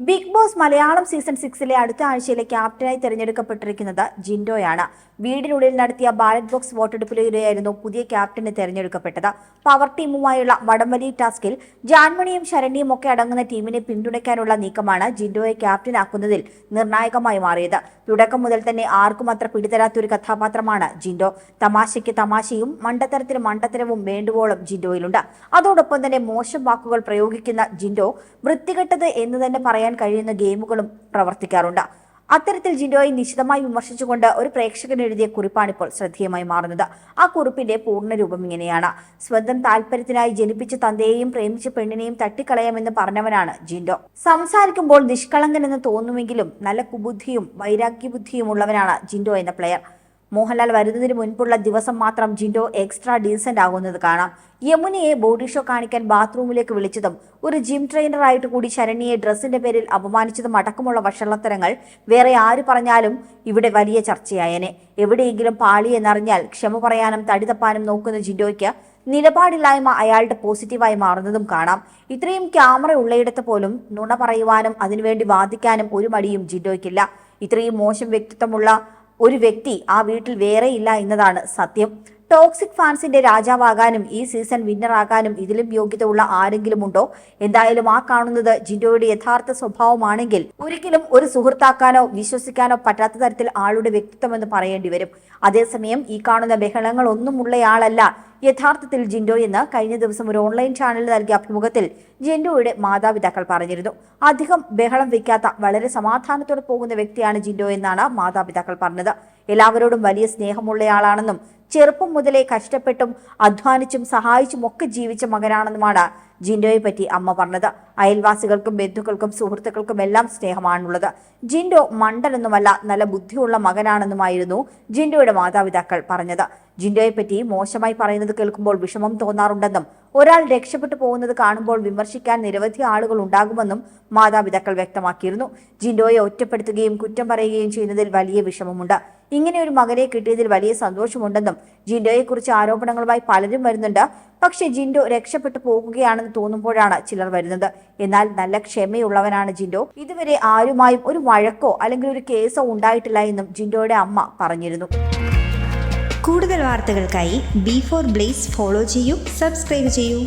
Big Boss Malayalam season സിക്സിലെ അടുത്ത ആഴ്ചയിലെ ക്യാപ്റ്റനായി തെരഞ്ഞെടുക്കപ്പെട്ടിരിക്കുന്നത് ജിൻഡോയാണ്. വീടിനുള്ളിൽ നടത്തിയ ബാലറ്റ് ബോക്സ് വോട്ടെടുപ്പിലൂടെയായിരുന്നു പുതിയ ക്യാപ്റ്റന് തെരഞ്ഞെടുക്കപ്പെട്ടത്. പവർ ടീമുമായുള്ള വടംവലി ടാസ്കിൽ ജാൻമണിയും ശരണ്യയും ഒക്കെ അടങ്ങുന്ന ടീമിനെ പിന്തുണയ്ക്കാനുള്ള നീക്കമാണ് ജിൻഡോയെ ക്യാപ്റ്റനാക്കുന്നതിൽ നിർണായകമായി മാറിയത്. തുടക്കം മുതൽ തന്നെ ആർക്കും അത്ര പിടിതരാത്തൊരു കഥാപാത്രമാണ് ജിൻഡോ. തമാശയ്ക്ക് തമാശയും മണ്ടത്തരത്തിന് മണ്ടത്തരവും വേണ്ടുവോളം ജിൻഡോയിലുണ്ട്. അതോടൊപ്പം തന്നെ മോശം വാക്കുകൾ പ്രയോഗിക്കുന്ന ജിൻഡോ വൃത്തികെട്ടത് എന്ന് തന്നെ പറയാൻ കഴിയുന്ന ഗെയിമുകളും പ്രവർത്തിക്കാറുണ്ട്. അത്തരത്തിൽ ജിൻഡോയെ നിശിതമായി വിമർശിച്ചുകൊണ്ട് ഒരു പ്രേക്ഷകൻ എഴുതിയ കുറിപ്പാണിപ്പോൾ ശ്രദ്ധേയമായി മാറുന്നത്. ആ കുറിപ്പിന്റെ പൂർണരൂപം ഇങ്ങനെയാണ്. സ്വന്തം താല്പര്യത്തിനായി ജനിപ്പിച്ച തന്തയെയും പ്രേമിച്ച പെണ്ണിനെയും തട്ടിക്കളയാമെന്ന് പറഞ്ഞവനാണ് ജിൻഡോ. സംസാരിക്കുമ്പോൾ നിഷ്കളങ്കനെന്ന് തോന്നുമെങ്കിലും നല്ല കുബുദ്ധിയും വൈരാഗ്യബുദ്ധിയും ഉള്ളവനാണ് ജിൻഡോ എന്ന പ്ലെയർ മോഹൻലാൽ വരുന്നതിന് മുൻപുള്ള ദിവസം മാത്രം ജിൻഡോ എക്സ്ട്രാ ഡീസന്റ് ആകുന്നത് കാണാം. യമുനയെ ബോഡി ഷോ കാണിക്കാൻ ബാത്റൂമിലേക്ക് വിളിച്ചതും ഒരു ജിം ട്രെയിനറായിട്ട് കൂടി ശരണ്യയെ ഡ്രസ്സിന്റെ പേരിൽ അപമാനിച്ചതും അടക്കമുള്ള വഷളത്തരങ്ങൾ വേറെ ആര് പറഞ്ഞാലും ഇവിടെ വലിയ ചർച്ചയായനെ. എവിടെയെങ്കിലും പാളി എന്നറിഞ്ഞാൽ ക്ഷമ പറയാനും തടിതപ്പാനും നോക്കുന്ന ജിൻഡോയ്ക്ക് നിലപാടില്ലായ്മ അയാളുടെ പോസിറ്റീവായി മാറുന്നതും കാണാം. ഇത്രയും ക്യാമറ ഉള്ളയിടത്ത് പോലും നുണ പറയുവാനും അതിനുവേണ്ടി വാദിക്കാനും ഒരു മടിയും ജിൻഡോയ്ക്കില്ല. ഇത്രയും മോശം വ്യക്തിത്വമുള്ള ഒരു വ്യക്തി ആ വീട്ടിൽ വേറെ ഇല്ല എന്നതാണ് സത്യം. ടോക്സിക് ഫാൻസിന്റെ രാജാവാകാനും ഈ സീസൺ വിന്നറാകാനും ഇതിലും യോഗ്യത ഉള്ള ആരെങ്കിലും ഉണ്ടോ എന്തായാലും ആ കാണുന്നത് ജിൻഡോയുടെ യഥാർത്ഥ സ്വഭാവമാണെങ്കിൽ ഒരിക്കലും ഒരു സുഹൃത്താക്കാനോ വിശ്വസിക്കാനോ പറ്റാത്ത തരത്തിൽ ആളുടെ വ്യക്തിത്വം എന്ന് പറയേണ്ടി വരും. അതേസമയം ഈ കാണുന്ന ബഹളങ്ങളൊന്നും ഉള്ളയാളല്ല യഥാർത്ഥത്തിൽ ജിൻഡോ എന്ന് കഴിഞ്ഞ ദിവസം ഒരു ഓൺലൈൻ ചാനലിൽ നൽകിയ അഭിമുഖത്തിൽ ജിൻഡോയുടെ മാതാപിതാക്കൾ പറഞ്ഞിരുന്നു. അധികം ബഹളം വയ്ക്കാത്ത വളരെ സമാധാനത്തോടെ പോകുന്ന വ്യക്തിയാണ് ജിൻഡോ എന്നാണ് മാതാപിതാക്കൾ പറഞ്ഞത്. എല്ലാവരോടും വലിയ സ്നേഹമുള്ളയാളാണെന്നും ചെറുപ്പം മുതലേ കഷ്ടപ്പെട്ടും അധ്വാനിച്ചും സഹായിച്ചും ഒക്കെ ജീവിച്ച മകനാണെന്നുമാണ് ജിൻഡോയെ പറ്റി അമ്മ പറഞ്ഞത്. അയൽവാസികൾക്കും ബന്ധുക്കൾക്കും സുഹൃത്തുക്കൾക്കും എല്ലാം സ്നേഹമാണുള്ളത്. ജിൻഡോ മണ്ടനൊന്നുമല്ല നല്ല ബുദ്ധിയുള്ള മകനാണെന്നുമായിരുന്നു ജിൻഡോയുടെ മാതാപിതാക്കൾ പറഞ്ഞത്. ജിൻഡോയെ പറ്റി മോശമായി പറയുന്നത് കേൾക്കുമ്പോൾ വിഷമം തോന്നാറുണ്ടെന്നും ഒരാൾ രക്ഷപ്പെട്ടു പോകുന്നത് കാണുമ്പോൾ വിമർശിക്കാൻ നിരവധി ആളുകൾ ഉണ്ടാകുമെന്നും മാതാപിതാക്കൾ വ്യക്തമാക്കിയിരുന്നു. ജിൻഡോയെ ഒറ്റപ്പെടുത്തുകയും കുറ്റം പറയുകയും ചെയ്യുന്നതിൽ വലിയ വിഷമമുണ്ട്. ഇങ്ങനെ ഒരു മകനെ കിട്ടിയതിൽ വലിയ സന്തോഷമുണ്ടെന്നും ജിൻഡോയെക്കുറിച്ച് ആരോപണങ്ങളുമായി പലരും വരുന്നുണ്ട്. പക്ഷേ ജിൻഡോ രക്ഷപ്പെട്ടു പോകുകയാണെന്ന് തോന്നുമ്പോഴാണ് ചിലർ വരുന്നത്. എന്നാൽ നല്ല ക്ഷമയുള്ളവനാണ് ജിൻഡോ. ഇതുവരെ ആരുമായും ഒരു വഴക്കോ അല്ലെങ്കിൽ ഒരു കേസോ ഉണ്ടായിട്ടില്ല എന്നും ജിൻഡോയുടെ അമ്മ പറഞ്ഞിരുന്നു. കൂടുതൽ വാർത്തകൾക്കായി ബി ഫോർ ബ്ലേസ് ഫോളോ ചെയ്യൂ സബ്സ്ക്രൈബ് ചെയ്യൂ.